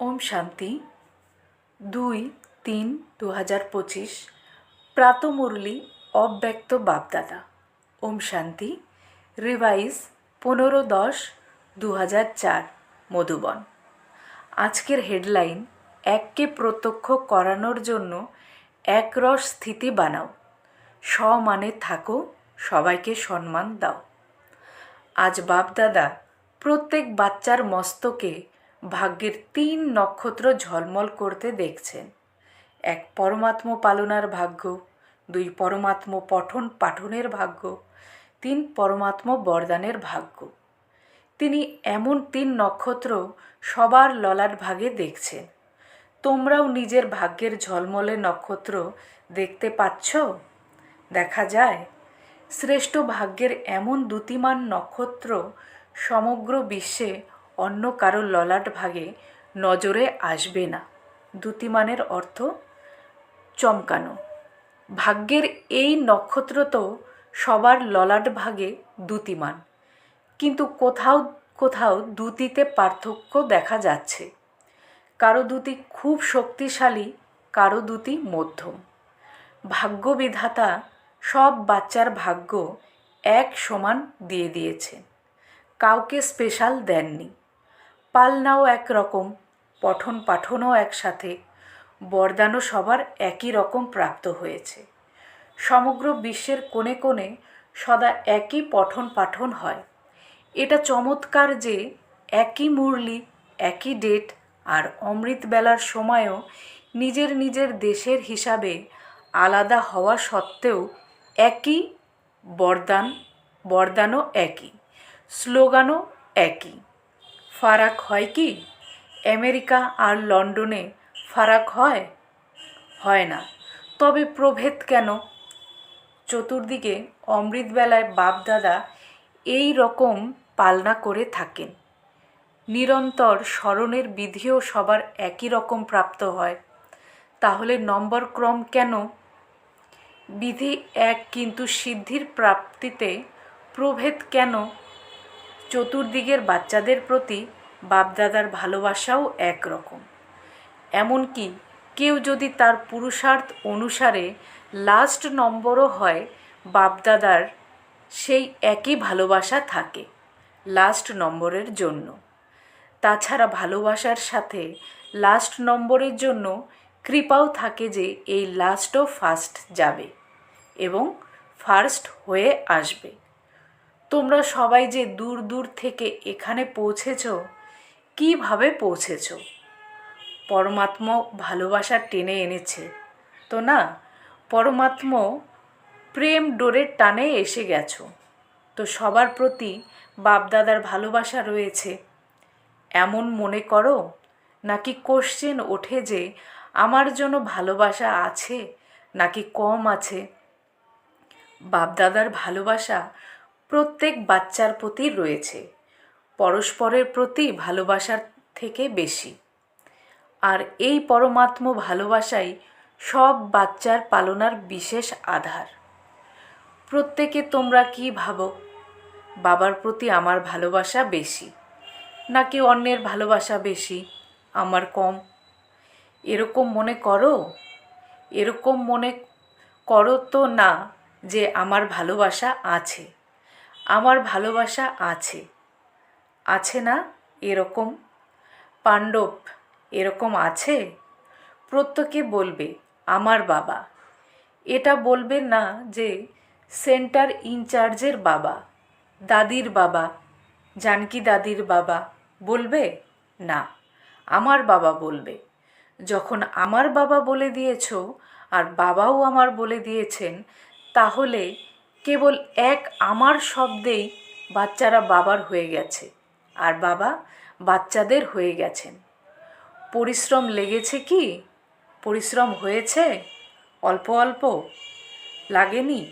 ওম শান্তি। দুই তিন দু হাজার পঁচিশ, প্রাতমুরলি অব্যক্ত বাপদাদা। ওম শান্তি, রিভাইজ পনেরো দশ দু হাজার চার, মধুবন। আজকের হেডলাইন, এককে প্রত্যক্ষ করানোর জন্য একরস স্থিতি বানাও। সমানে থাকো, সবাইকে সম্মান দাও। আজ বাপদাদা প্রত্যেক বাচ্চার মস্তকে ভাগ্যের তিন নক্ষত্র ঝলমল করতে দেখছেন। এক পরমাত্ম পালনার ভাগ্য, দুই পরমাত্ম পঠন পাঠনের ভাগ্য, তিন পরমাত্ম বরদানের ভাগ্য। তিনি এমন তিন নক্ষত্র সবার ললাট ভাগে দেখছেন। তোমরাও নিজের ভাগ্যের ঝলমলে নক্ষত্র দেখতে পাচ্ছ? দেখা যায়, শ্রেষ্ঠ ভাগ্যের এমন দ্যুতিমান নক্ষত্র সমগ্র বিশ্বে অন্য কারও ললাট ভাগে নজরে আসবে না। দ্যুতিমানের অর্থ চমকানো। ভাগ্যের এই নক্ষত্র তো সবার ললাট ভাগে দ্যুতিমান কিন্তু কোথাও কোথাও দ্যুতিতে পার্থক্য দেখা যাচ্ছে। কারও দ্যুতি খুব শক্তিশালী, কারও দ্যুতি মধ্যম। ভাগ্যবিধাতা সব বাচ্চার ভাগ্য এক সমান দিয়ে দিয়েছেন কাউকে স্পেশাল দেননি। পালনাও একরকম পঠন পাঠনও একসাথে, বরদানও সবার একই রকম প্রাপ্ত হয়েছে। সমগ্র বিশ্বের কোণে কোণে সদা একই পঠন পাঠন হয়। এটা চমৎকার যে একই মুরলি, একই ডেট আর অমৃত বেলার সময়ও নিজের নিজের দেশের হিসাবে আলাদা হওয়া সত্ত্বেও একই বরদান, বরদানও একই, স্লোগানও একই। ফারাক হয় কি? আমেরিকা আর লন্ডনে ফারাক হয়? হয় না। তবে প্রভেদ কেন? চতুর্দিকে অমৃতবেলায় বাপদাদা এই রকম পালনা করে থাকেন। নিরন্তর স্মরণের বিধিও সবার একই রকম প্রাপ্ত হয়। তাহলে নম্বর ক্রম কেন? বিধি এক কিন্তু সিদ্ধির প্রাপ্তিতে প্রভেদ কেন? চতুর্দিকের বাচ্চাদের প্রতি বাপদাদার ভালোবাসাও একরকম। এমনকি কেউ যদি তার পুরুষার্থ অনুসারে লাস্ট নম্বরও হয়, বাপদাদার সেই একই ভালোবাসা থাকে লাস্ট নম্বরের জন্য। তাছাড়া ভালোবাসার সাথে লাস্ট নম্বরের জন্য কৃপাও থাকে যে এই লাস্টও ফার্স্ট যাবে এবং ফার্স্ট হয়ে আসবে। তোমরা সবাই যে দূর দূর থেকে এখানে পৌঁছেছ, কীভাবে পৌঁছেছ? পরমাত্ম ভালোবাসা টেনে এনেছে। তো না, পরমাত্ম প্রেম ডোরের টানে এসে গেছো। তো সবার প্রতি বাপদাদার ভালোবাসা রয়েছে। এমন মনে করো? নাকি কোশ্চেন ওঠে যে, আমার জন্য ভালোবাসা আছে নাকি কম আছে? বাপদাদার ভালোবাসা প্রত্যেক বাচ্চার প্রতি রয়েছে। পরস্পরের প্রতি ভালোবাসার থেকে বেশি। আর এই পরমাত্ম ভালোবাসাই সব বাচ্চার পালনার বিশেষ আধার। প্রত্যেকে তোমরা কি ভাবো? বাবার প্রতি আমার ভালোবাসা বেশি, নাকি অন্যের ভালোবাসা বেশি, আমার কম? এরকম মনে করো? এরকম মনে করো তো না যে আমার ভালোবাসা আছে। আমার ভালোবাসা আছে। আছে না এরকম? পাণ্ডব, এরকম আছে? প্রত্যেকে বলবে, আমার বাবা। এটা বলবে না যে সেন্টার ইনচার্জের বাবা, দাদির বাবা, জানকি দাদির বাবা বলবে? না, আমার বাবা বলবে। যখন আমার বাবা বলে দিয়েছ আর বাবাও আমার বলে দিয়েছেন, তাহলে কেবল এক আমার শব্দেই বাচ্চারা বাবার হয়ে গেছে আর বাবা বাচ্চাদের হয়ে গেছেন। পরিশ্রম লেগেছে কি? পরিশ্রম হয়েছে? অল্প অল্প? লাগেনি?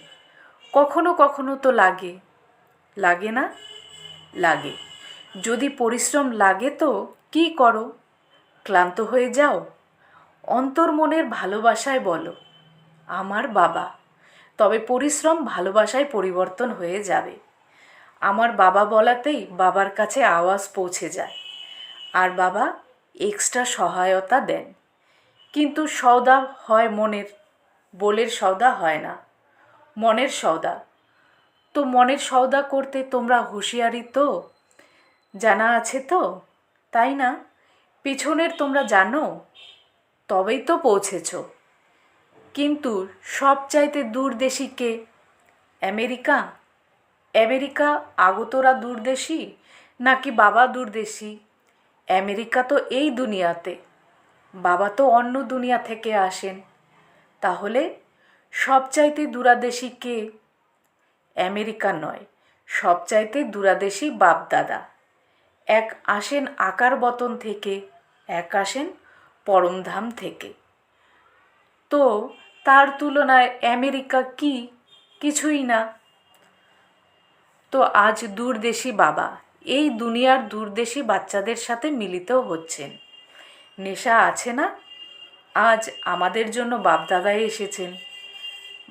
কখনো কখনো তো লাগে। লাগে না? লাগে। যদি পরিশ্রম লাগে তো কি করো? ক্লান্ত হয়ে যাও। অন্তর্মনের ভালোবাসায় বলো, আমার বাবা। তবে পরিশ্রম ভালোবাসায় পরিবর্তন হয়ে যাবে। আমার বাবা বলাতেই বাবার কাছে আওয়াজ পৌঁছে যায়। আর বাবা এক্সট্রা সহায়তা দেন। কিন্তু সওদা হয় মনের, বলের সওদা হয় না। মনের সওদা। তো মনের সওদা করতে তোমরা হুঁশিয়ারি তো? জানা আছে তো? তাই না? পিছনের তোমরা জানো? তবেই তো পৌঁছেছ। কিন্তু সবচাইতে দূরদেশী কে? আমেরিকা? আমেরিকা আগতরা দূরদেশী নাকি বাবা দূরদেশী? আমেরিকা তো এই দুনিয়াতে। বাবা তো অন্য দুনিয়া থেকে আসেন। তাহলে সবচাইতে দূরাদেশী কে? আমেরিকা নয়, সবচাইতে দূরাদেশী বাপদাদা। এক আসেন আকার বতন থেকে, এক আসেন পরমধাম থেকে। তো তার তুলনায় আমেরিকা কি? কিছুই না। তো আজ দূরদেশী বাবা, এই দুনিয়ার দূরদেশী বাচ্চাদের সাথে মিলিতও হচ্ছেন। নেশা আছে না? আজ আমাদের জন্য বাপদাদাই এসেছেন।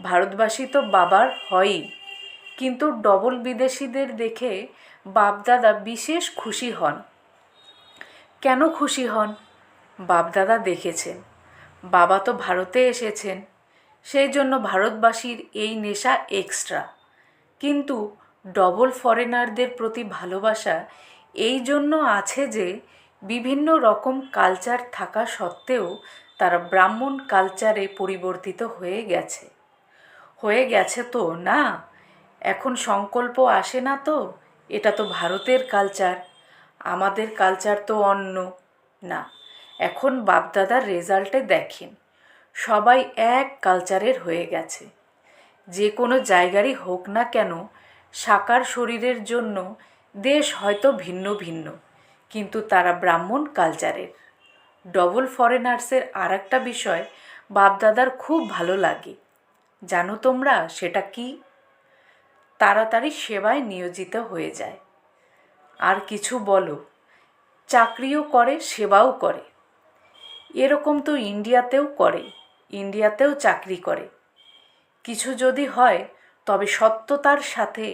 ভারতবাসী তো বাবার হয়ই। কিন্তু ডবল বিদেশিদের দেখে বাপদাদা বিশেষ খুশি হন। কেন খুশি হন? বাপদাদা দেখেছেন। বাবা তো ভারতে এসেছেন। সেই জন্য ভারতবাসীর এই নেশা এক্সট্রা কিন্তু ডবল ফরেনারদের প্রতি ভালোবাসা এই জন্য আছে যে, বিভিন্ন রকম কালচার থাকা সত্ত্বেও তারা ব্রাহ্মণ কালচারে পরিবর্তিত হয়ে গেছে। হয়ে গেছে তো, না? এখন সংকল্প আসে না তো? এটা তো ভারতের কালচার আমাদের কালচার তো অন্য। না, এখন বাপদাদার রেজাল্টে দেখেন। সবাই এক কালচারের হয়ে গেছে। যে কোনো জায়গারই হোক না কেন, সাকার শরীরের জন্য দেশ হয়তো ভিন্ন ভিন্ন, কিন্তু তারা ব্রাহ্মণ কালচারের ডবল ফরেনার্সের আর একটা বিষয়, বাপদাদার খুব ভালো লাগে। জানো তোমরা সেটা কি? তাড়াতাড়ি সেবায় নিয়োজিত হয়ে যায়। আর কিছু বলো, চাকরিও করে, সেবাও করে। এরকম তো ইন্ডিয়াতেও করে। ইন্ডিয়াতেও চাকরি করে। কিছু যদি হয়, তবে সত্যতার সাথে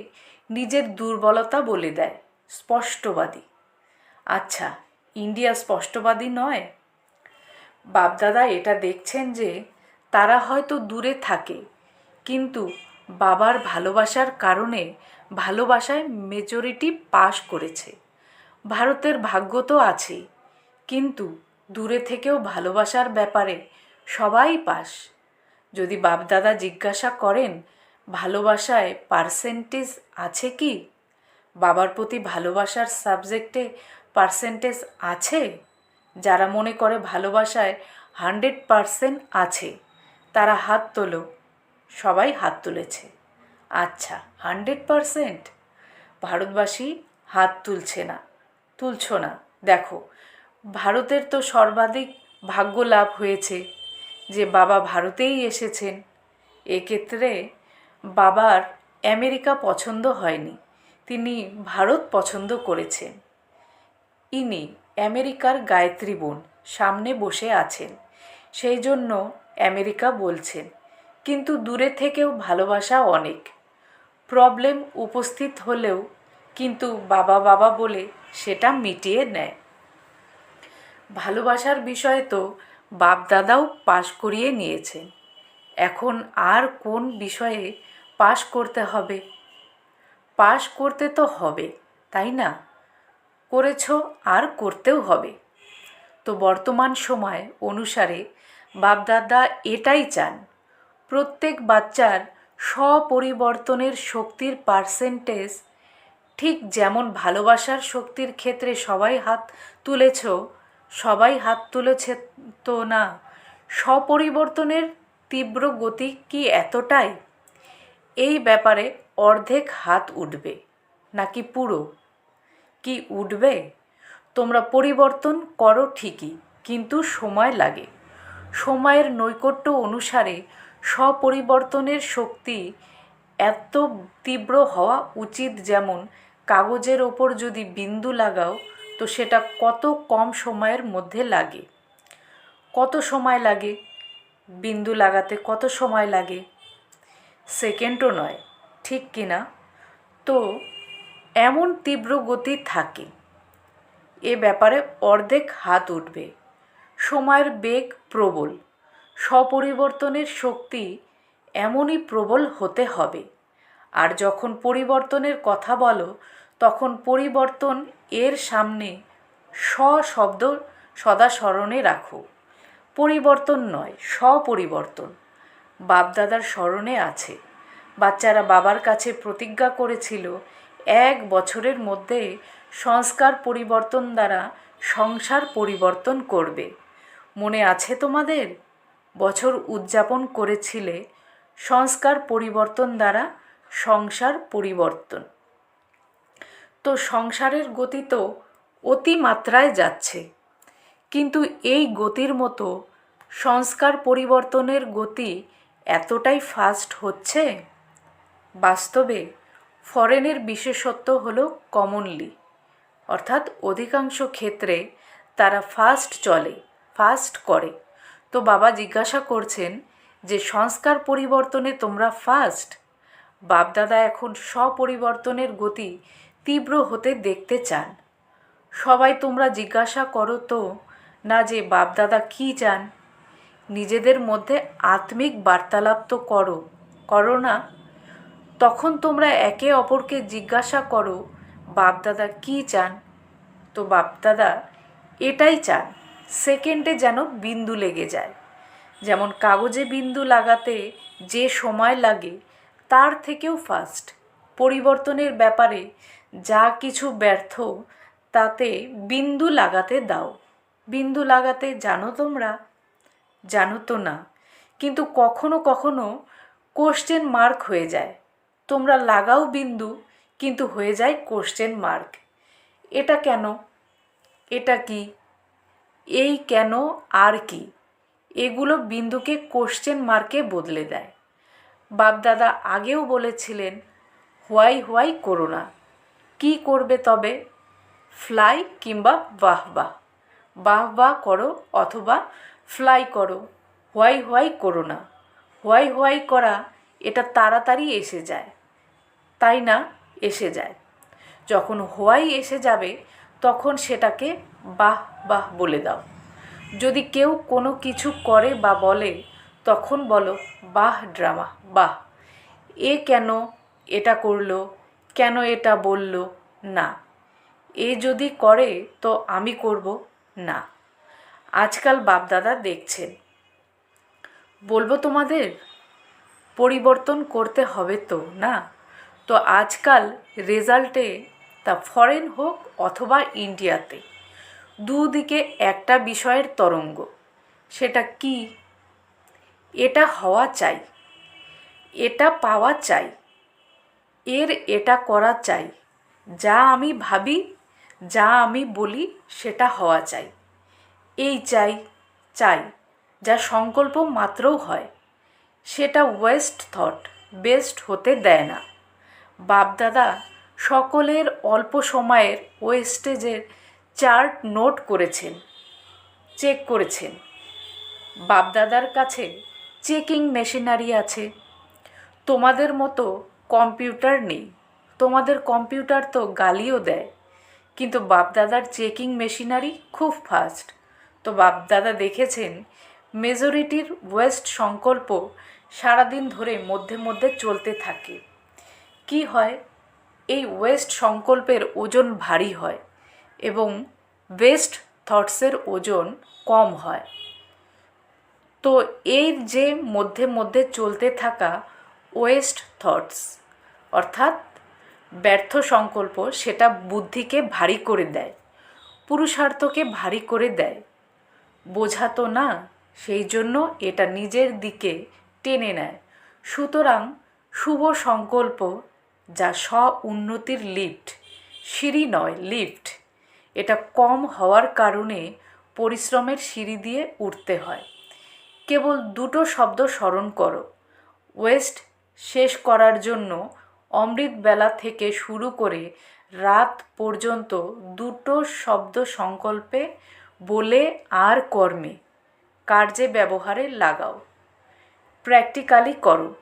নিজের দুর্বলতা বলে দেয়, স্পষ্টবাদী। আচ্ছা ইন্ডিয়া স্পষ্টবাদী নয়? বাপদাদা এটা দেখছেন যে, তারা হয়তো দূরে থাকে, কিন্তু বাবার ভালোবাসার কারণে ভালোবাসায় মেজরিটি পাশ করেছে। ভারতের ভাগ্য তো আছেই, কিন্তু দূরে থেকেও ভালোবাসার ব্যাপারে সবাই পাস। যদি বাপদাদা জিজ্ঞাসা করেন, ভালোবাসায় পার্সেন্টেজ আছে কি? বাবার প্রতি ভালোবাসার সাবজেক্টে পার্সেন্টেজ আছে? যারা মনে করে ভালোবাসায় হান্ড্রেড পারসেন্ট আছে, তারা হাত তোলো। সবাই হাত তুলেছে। আচ্ছা হান্ড্রেড পারসেন্ট? ভারতবাসী হাত তুলছে না, তুলছ না। দেখো, ভারতের তো সর্বাধিক ভাগ্য লাভ হয়েছে। যে বাবা ভারতেই এসেছেন। এক্ষেত্রে বাবার আমেরিকা পছন্দ হয়নি। তিনি ভারত পছন্দ করেছেন। ইনি আমেরিকার গায়ত্রী বোন, সামনে বসে আছেন। সেই জন্য আমেরিকা বলছেন, কিন্তু দূরে থেকেও ভালোবাসা অনেক। প্রবলেম উপস্থিত হলেও কিন্তু বাবা বাবা বলে সেটা মিটিয়ে নেয়। ভালোবাসার বিষয়ে তো বাপদাদাও পাশ করিয়ে নিয়েছেন এখন আর কোন বিষয়ে পাশ করতে হবে? পাশ করতে তো হবে, তাই না? করেছ আর করতেও হবে। তো বর্তমান সময় অনুসারে বাপদাদা এটাই চান। প্রত্যেক বাচ্চার স্বপরিবর্তনের শক্তির পার্সেন্টেজ ঠিক যেমন ভালোবাসার শক্তির ক্ষেত্রে সবাই হাত তুলেছ সবাই হাত তুলেছে তো না। স্বপরিবর্তনের তীব্র গতি কি এতটাই? এই ব্যাপারে অর্ধেক হাত উঠবে, নাকি পুরো? কি উঠবে? তোমরা পরিবর্তন করো ঠিকই, কিন্তু সময় লাগে। সময়ের নৈকট্য অনুসারে স্বপরিবর্তনের শক্তি এত তীব্র হওয়া উচিত যেমন কাগজের ওপর যদি বিন্দু লাগাও তো সেটা কত কম সময়ের মধ্যে লাগে? কত সময় লাগে? বিন্দু লাগাতে কত সময় লাগে? সেকেন্ডও নয়, ঠিক কি না? তো এমন তীব্র গতি থাকে। এ ব্যাপারে অর্ধেক হাত উঠবে। সময়ের বেগ প্রবল। স্বপরিবর্তনের শক্তি এমনই প্রবল হতে হবে। আর যখন পরিবর্তনের কথা বলো তখন পরিবর্তন এর সামনে স শব্দ সদা স্মরণে রাখো। পরিবর্তন নয়, স্বপরিবর্তন। বাপদাদার স্মরণে আছে। বাচ্চারা বাবার কাছে প্রতিজ্ঞা করেছিল এক বছরের মধ্যে সংস্কার পরিবর্তন দ্বারা সংসার পরিবর্তন করবে। মনে আছে তোমাদের? বছর উদযাপন করেছিলে, সংস্কার পরিবর্তন দ্বারা সংসার পরিবর্তন। তো সংসারের গতি তো অতিমাত্রায় যাচ্ছে। কিন্তু এই গতির মতো সংস্কার পরিবর্তনের গতি এতটাই ফাস্ট হচ্ছে? বাস্তবে ফরেনের বিশেষত্ব হলো কমনলি অর্থাৎ অধিকাংশ ক্ষেত্রে তারা ফাস্ট চলে ফাস্ট করে। তো বাবা জিজ্ঞাসা করছেন যে সংস্কার পরিবর্তনে তোমরা ফাস্ট বাপদাদা এখন স্বপরিবর্তনের গতি তীব্র হতে দেখতে চান। সবাই তোমরা জিজ্ঞাসা করো তো, না যে বাপদাদা কী চান? নিজেদের মধ্যে আত্মিক বার্তালাপ তো করো করো না। তখন তোমরা একে অপরকে জিজ্ঞাসা করো, বাপদাদা কী চান? তো বাপদাদা, এটাই চান, সেকেন্ডে যেন বিন্দু লেগে যায়। যেমন কাগজে বিন্দু লাগাতে যে সময় লাগে, তার থেকেও ফাস্ট পরিবর্তনের ব্যাপারে যা কিছু ব্যর্থ, তাতে বিন্দু লাগাতে দাও। বিন্দু লাগাতে জানো তোমরা? জানো তো না। কিন্তু কখনো কখনো কোশ্চেন মার্ক হয়ে যায়। তোমরা লাগাও বিন্দু, কিন্তু হয়ে যায় কোশ্চেন মার্ক এটা কেন? এটা কি? এই কেন? আর কি? এগুলো বিন্দুকে কোশ্চেন মার্কে বদলে দেয়। বাপদাদা আগেও বলেছিলেন, হোয়াই হোয়াই করো না। কী করবে তবে? ফ্লাই কিংবা বাহ বাহ। বাহ বাহ করো অথবা ফ্লাই করো। হোয়াই হোয়াই করো না। হোয়াই হোয়াই করা এটা তাড়াতাড়ি এসে যায়। তাই না? এসে যায়। যখন হোয়াই এসে যাবে, তখন সেটাকে বাহ বাহ বলে দাও। যদি কেউ কোনো কিছু করে বা বলে, তখন বলো, বাহ, ড্রামা, বাহ। এ কেন এটা করল? কেন এটা বলল? না। এ যদি করে, তো আমি করব? না। আজকাল বাপদাদা দেখছেন। বলব তোমাদের, পরিবর্তন করতে হবে তো, না? তো আজকাল রেজাল্টে তা ফরেন হোক অথবা ইন্ডিয়াতে, দুদিকে একটা বিষয়ের তরঙ্গ। সেটা কি? এটা হওয়া চাই। এটা পাওয়া চাই। এর এটা করা চাই। যা আমি ভাবি, যা আমি বলি, সেটা হওয়া চাই। এই চাই চাই, যা সংকল্প মাত্রও হয়। সেটা ওয়েস্ট থট, বেস্ট হতে দেয় না। বাপদাদা, সকলের অল্প সময়ের ওয়েস্টেজের চার্ট নোট করেছেন, চেক করেছেন। বাপদাদার কাছে চেকিং মেশিনারি আছে। তোমাদের মতো কম্পিউটার নেই। তোমাদের কম্পিউটার তো গালিও দেয়। কিন্তু বাপদাদার চেকিং মেশিনারি খুব ফাস্ট তো বাপদাদা দেখেছেন, মেজরিটির ওয়েস্ট সংকল্প সারাদিন ধরে মধ্যে মধ্যে চলতে থাকে। কি হয়, এই ওয়েস্ট সংকল্পের ওজন ভারী হয় এবং ওয়েস্ট থটসের ওজন কম হয়। তো এই যে মধ্যে মধ্যে চলতে থাকা ওয়েস্ট থটস অর্থাৎ ব্যর্থ সংকল্প সেটা বুদ্ধিকে ভারী করে দেয়, পুরুষার্থকে ভারী করে দেয়। বোঝাতো না, সেই জন্য এটা নিজের দিকে টেনে নেয়। সুতরাং শুভ সংকল্প যা স্ব উন্নতির লিফট, সিঁড়ি নয়, লিফট, এটা কম হওয়ার কারণে পরিশ্রমের সিঁড়ি দিয়ে উঠতে হয়। কেবল দুটো শব্দ স্মরণ করো ওয়েস্ট শেষ করার জন্য অমৃতবেলা থেকে শুরু করে রাত পর্যন্ত দুটো শব্দ সংকল্পে বলে আর কর্মে, কার্যে ব্যবহারে লাগাও। প্র্যাকটিক্যালি করো।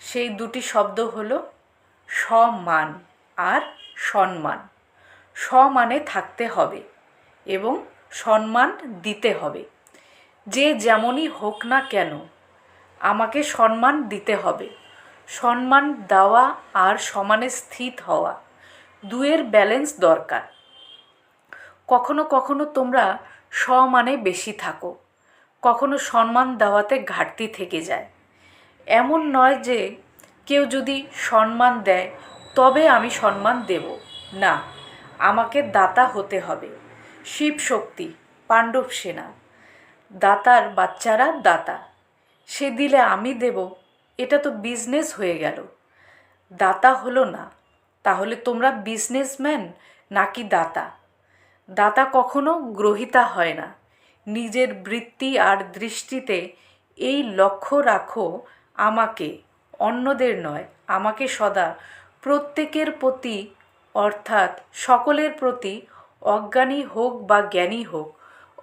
সেই দুটি শব্দ হলো সমান আর সম্মান সমানে থাকতে হবে এবং সম্মান দিতে হবে। যে যেমনই হোক না কেন, আমাকে সম্মান দিতে হবে। সম্মান দেওয়া আর সমানে স্থিত হওয়া। দুয়ের ব্যালেন্স দরকার। কখনো কখনো তোমরা সমানে বেশি থাকো। কখনো সম্মান দেওয়াতে ঘাটতি থেকে যায়। এমন নয় যে কেউ যদি সম্মান দেয়, তবে আমি সম্মান দেব। না, আমাকে দাতা হতে হবে। শিব শক্তি, পাণ্ডব সেনা। দাতার বাচ্চারা দাতা। সে দিলে আমি দেব এটা তো বিজনেস হয়ে গেল। দাতা হলো না। তাহলে তোমরা বিজনেসম্যান নাকি দাতা? দাতা কখনো গ্রহিতা হয় না। নিজের বৃত্তি আর দৃষ্টিতে এই লক্ষ্য রাখো আমাকে, অন্যদের নয়, আমাকে সদা প্রত্যেকের প্রতি, অর্থাৎ সকলের প্রতি অজ্ঞানী হোক বা জ্ঞানী হোক,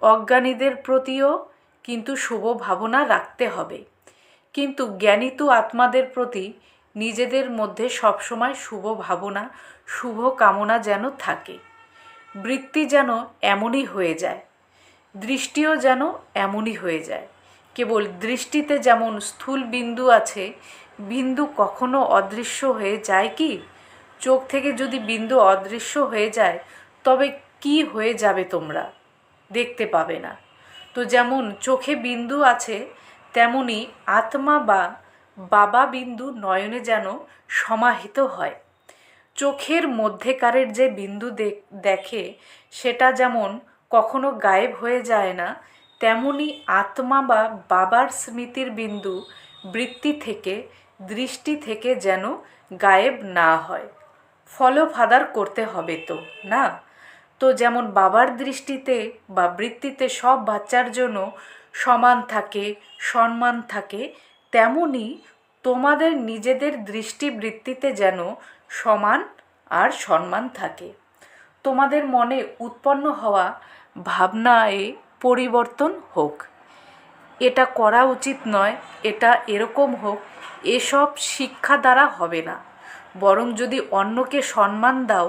অজ্ঞানীদের প্রতিও কিন্তু শুভ ভাবনা রাখতে হবে। কিন্তু জ্ঞানিত আত্মাদের প্রতি নিজেদের মধ্যে সবসময় শুভ ভাবনা, শুভ কামনা যেন থাকে। বৃত্তি যেন এমনই হয়ে যায়, দৃষ্টিও যেন এমনই হয়ে যায়। কেবল দৃষ্টিতে যেমন স্থূল বিন্দু আছে, বিন্দু কখনো অদৃশ্য হয়ে যায় কি? চোখ থেকে যদি বিন্দু অদৃশ্য হয়ে যায়, তবে কি হয়ে যাবে তোমরা? দেখতে পাবে না। তো যেমন চোখে বিন্দু আছে তেমনি আত্মা বা বাবা বিন্দু নয়নে যেন সমাহিত হয়। চোখের মধ্যেকারের যে বিন্দু দেখে, সেটা যেমন কখনো গায়েব হয়ে যায় না, তেমনি আত্মা বা বাবার স্মৃতির বিন্দু বৃত্তি থেকে, দৃষ্টি থেকে যেন গায়েব না হয়। ফলো ফাদার করতে হবে তো, না? তো যেমন বাবার দৃষ্টিতে বা বৃত্তিতে সব বাচ্চার জন্য সমান থাকে, সম্মান থাকে, তেমনি তোমাদের নিজেদের দৃষ্টিবৃত্তিতে যেন সমান আর সম্মান থাকে। তোমাদের মনে উৎপন্ন হওয়া ভাবনায় পরিবর্তন হোক। এটা করা উচিত নয়, এটা এরকম হোক, এসব শিক্ষা দ্বারা হবে না। বরং যদি অন্যকে সম্মান দাও,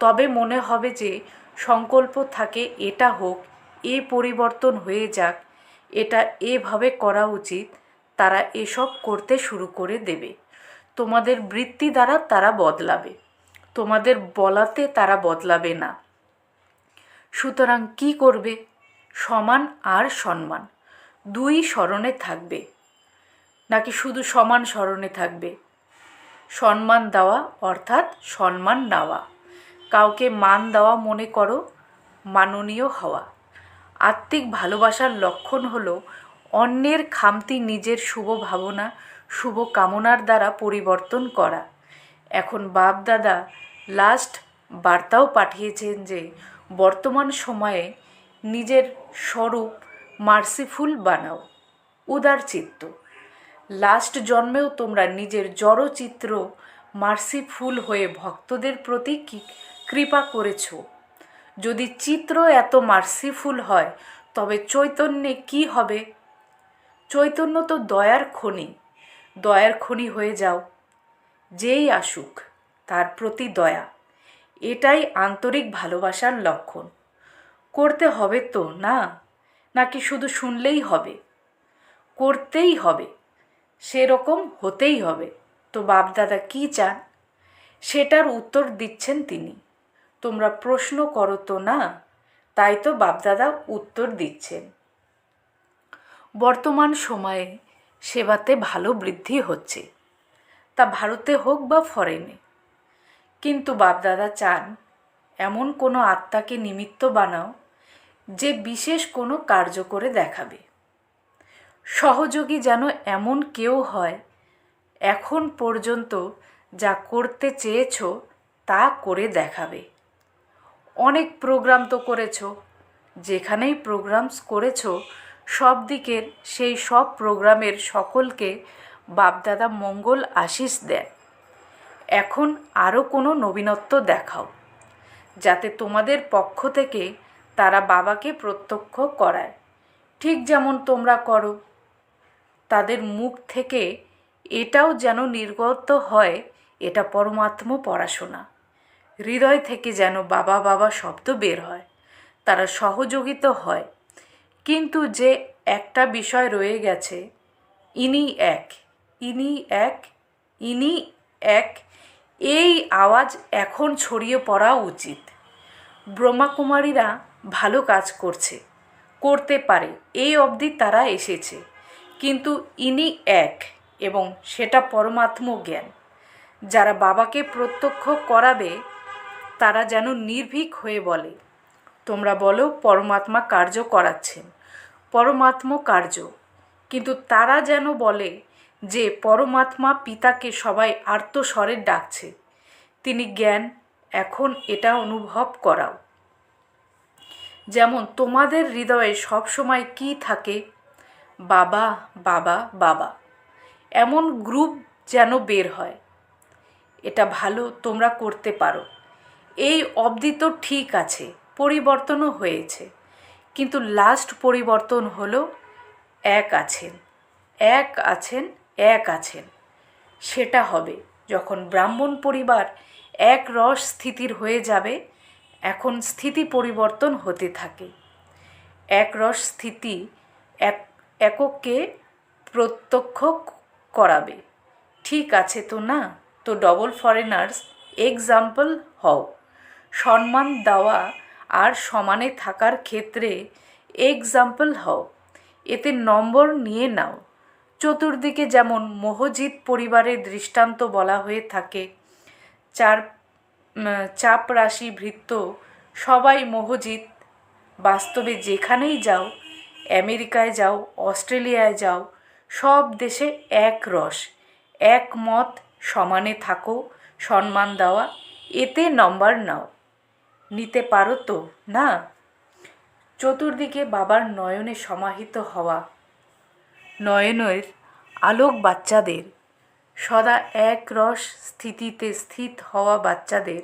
তবে মনে হবে যে সংকল্প থাকে, এটা হোক, এ পরিবর্তন হয়ে যাক এটা এভাবে করা উচিত, তারা এসব করতে শুরু করে দেবে। তোমাদের বৃত্তি দ্বারা তারা বদলাবে। তোমাদের বলাতে তারা বদলাবে না। সুতরাং কি করবে? সমান আর সম্মান দুই স্মরণে থাকবে। নাকি শুধু সমান স্মরণে থাকবে? সম্মান দেওয়া অর্থাৎ সম্মান নেওয়া। কাউকে মান দেওয়া মনে করো, মাননীয় হওয়া। আত্মিক ভালোবাসার লক্ষণ হল অন্যের খামতি নিজের শুভ ভাবনা, শুভ কামনার দ্বারা পরিবর্তন করা। এখন বাপ দাদা লাস্ট বার্তাও পাঠিয়েছেন যে, বর্তমান সময়ে নিজের স্বরূপ মার্সিফুল বানাও উদার চিত্ত লাস্ট জন্মেও তোমরা নিজের জড়চিত্র মার্সিফুল হয়ে ভক্তদের প্রতি কৃপা করেছ। যদি চিত্র এত মার্সিফুল হয়, তবে চৈতন্যে কি হবে? চৈতন্য তো দয়ার খনি। দয়ার খনি হয়ে যাও। যেই আসুক, তার প্রতি দয়া। এটাই আন্তরিক ভালোবাসার লক্ষণ। করতে হবে তো, না? নাকি শুধু শুনলেই হবে? করতেই হবে। সেরকম হতেই হবে। তো বাপদাদা কী চান? সেটার উত্তর দিচ্ছেন তিনি। তোমরা প্রশ্ন করো তো না? তাই তো বাপদাদা উত্তর দিচ্ছেন। বর্তমান সময়ে সেবাতে ভালো বৃদ্ধি হচ্ছে। তা ভারতে হোক বা ফরেনে। কিন্তু বাপদাদা চান এমন কোনো আত্মাকে নিমিত্ত বানাও যে বিশেষ কোনো কার্য করে দেখাবে। সহযোগী যেন এমন কেউ হয়, এখন পর্যন্ত যা করতে চেয়েছ তা করে দেখাবে। অনেক প্রোগ্রাম তো করেছ। যেখানেই প্রোগ্রামস করেছ, সব দিকের সেই সব প্রোগ্রামের সকলকে বাপদাদা মঙ্গল আশিস দেন। এখন আরও কোনো নবীনত্ব দেখাও, যাতে তোমাদের পক্ষ থেকে তারা বাবাকে প্রত্যক্ষ করায়। ঠিক যেমন তোমরা করো। তাদের মুখ থেকে এটাও যেন নির্গত হয়, এটা পরমাত্ম পড়াশোনা। হৃদয় থেকে যেন বাবা বাবা শব্দ বের হয়। তারা সহযোগিত হয়। কিন্তু যে একটা বিষয় রয়ে গেছে, ইনি এক ইনি এক ইনি এক, এই আওয়াজ এখন ছড়িয়ে পড়া উচিত। ব্রহ্মাকুমারীরা ভালো কাজ করছে, করতে পারে, এই অবধি তারা এসেছে। কিন্তু ইনি এক এবং সেটা পরমাত্ম জ্ঞান। যারা বাবাকে প্রত্যক্ষ করাবে তারা যেন নির্ভীক হয়ে বলে। তোমরা বলো, পরমাত্মা কার্য করাচ্ছেন। পরমাত্ম কার্য। কিন্তু তারা যেন বলে যে, পরমাত্মা পিতাকে সবাই আর্তস্বরে ডাকছে। তিনি জ্ঞান, এখন এটা অনুভব করাও। যেমন, তোমাদের হৃদয়ে সবসময় কি থাকে? বাবা বাবা বাবা। এমন গ্রুপ যেন বের হয়। এটা ভালো তোমরা করতে পারো। এই অবধি তো ঠিক আছে, পরিবর্তনও হয়েছে। কিন্তু লাস্ট পরিবর্তন হলো এক আছেন এক আছেন এক আছেন। সেটা হবে, যখন ব্রাহ্মণ পরিবার এক রস স্থিতির হয়ে যাবে, এখন স্থিতি পরিবর্তন হতে থাকে। এক রস স্থিতি এক, এককে প্রত্যক্ষ করাবে। ঠিক আছে তো না? তো ডবল ফরেনার্স এক্সাম্পল হও। সম্মান দেওয়া আর সমানে থাকার ক্ষেত্রে এক্সাম্পল হও। এতে নম্বর নিয়ে নাও। চতুর্দিকে যেমন মোহজিৎ পরিবারের দৃষ্টান্ত বলা হয়ে থাকে, চার চাপ রাশি ভৃত্য সবাই মোহজিৎ বাস্তবে যেখানেই যাও, আমেরিকায় যাও, অস্ট্রেলিয়ায় যাও, সব দেশে এক রস, এক মত সমানে থাকো, সম্মান দেওয়া। এতে নম্বর নাও। নিতে পারো তো, না? চতুর্দিকে বাবার নয়নে সমাহিত হওয়া। নয়নের আলোক বাচ্চাদের, সদা এক রস স্থিতিতে স্থিত হওয়া বাচ্চাদের,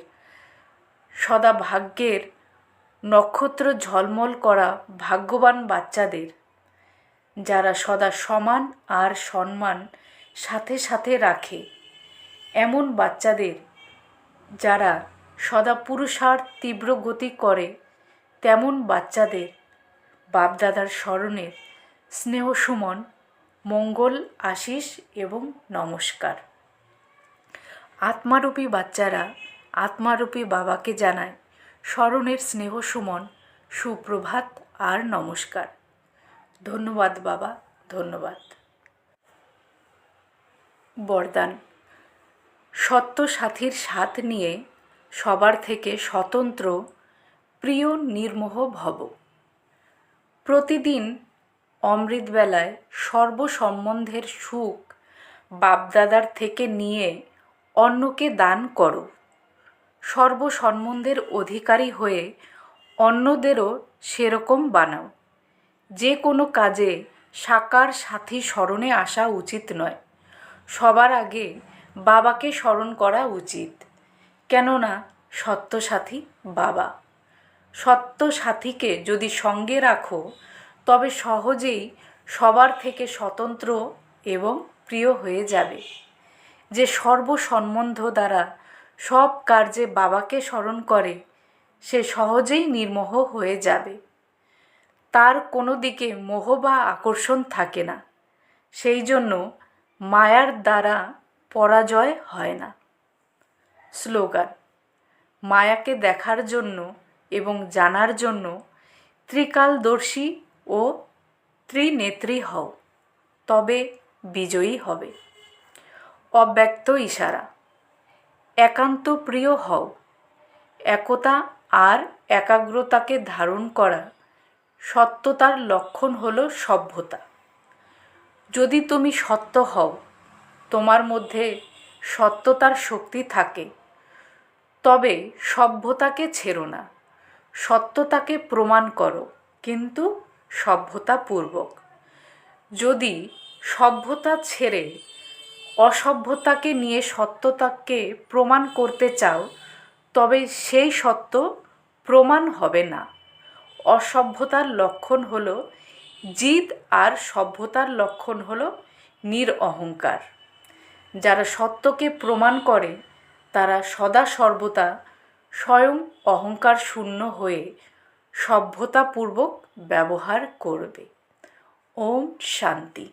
সদা ভাগ্যের নক্ষত্র ঝলমল করা ভাগ্যবান বাচ্চাদের, যারা সদা সমান আর সম্মান সাথে সাথে রাখে। এমন বাচ্চাদের যারা সদা পুরুষার তীব্র গতি করে তেমন বাচ্চাদের। বাপদাদার স্মরণের স্নেহ সুমন, মঙ্গল, আশিস এবং নমস্কার। আত্মারূপী বাচ্চারা আত্মারূপী বাবাকে জানায় স্মরণের স্নেহ সুমন, সুপ্রভাত আর নমস্কার। ধন্যবাদ বাবা, ধন্যবাদ। বরদান। সত্য সাথীর সাথ নিয়ে সবার থেকে স্বতন্ত্র, প্রিয়, নির্মোহ ভব। প্রতিদিন অমৃতবেলায় সর্বসম্বন্ধের সুখ বাপদাদার থেকে নিয়ে অন্যকে দান করো। সর্বসম্বন্ধের অধিকারী হয়ে অন্যদেরও সেরকম বানাও। যে কোনো কাজে সাকার সাথী স্মরণে আসা উচিত নয়। সবার আগে বাবাকে স্মরণ করা উচিত। কেননা সত্যসাথী বাবা। সত্য সাথীকে যদি সঙ্গে রাখো, তবে সহজেই সবার থেকে স্বতন্ত্র এবং প্রিয় হয়ে যাবে। যে সর্বসম্বন্ধ দ্বারা সব কার্যে বাবাকে স্মরণ করে, সে সহজেই নির্মোহ হয়ে যাবে। তার কোনো দিকে মোহ বা আকর্ষণ থাকে না। সেই জন্য মায়ার দ্বারা পরাজয় হয় না। স্লোগান। মায়াকে দেখার জন্য এবং জানার জন্য ত্রিকালদর্শী ও ত্রিনেত্রী হও, তবে বিজয়ী হবে। অব্যক্ত ইশারা, একান্ত প্রিয় হও। একতা আর একাগ্রতাকে ধারণ করা সত্যতার লক্ষণ হল সভ্যতা। যদি তুমি সত্য হও, তোমার মধ্যে সত্যতার শক্তি থাকে। তবে সভ্যতাকে ছেড়ো না। সত্যতাকে প্রমাণ করো, কিন্তু সভ্যতাপূর্বক যদি সভ্যতা ছেড়ে অসভ্যতাকে নিয়ে সত্যতাকে প্রমাণ করতে চাও, তবে সেই সত্য প্রমাণ হবে না। অসভ্যতার লক্ষণ হল জিদ আর সভ্যতার লক্ষণ হল নির অহংকার যারা সত্যকে প্রমাণ করে তারা সদা সর্বদা স্বয়ং অহংকার শূন্য হয়ে সভ্যতাপূর্বক ব্যবহার করবে। ওম শান্তি।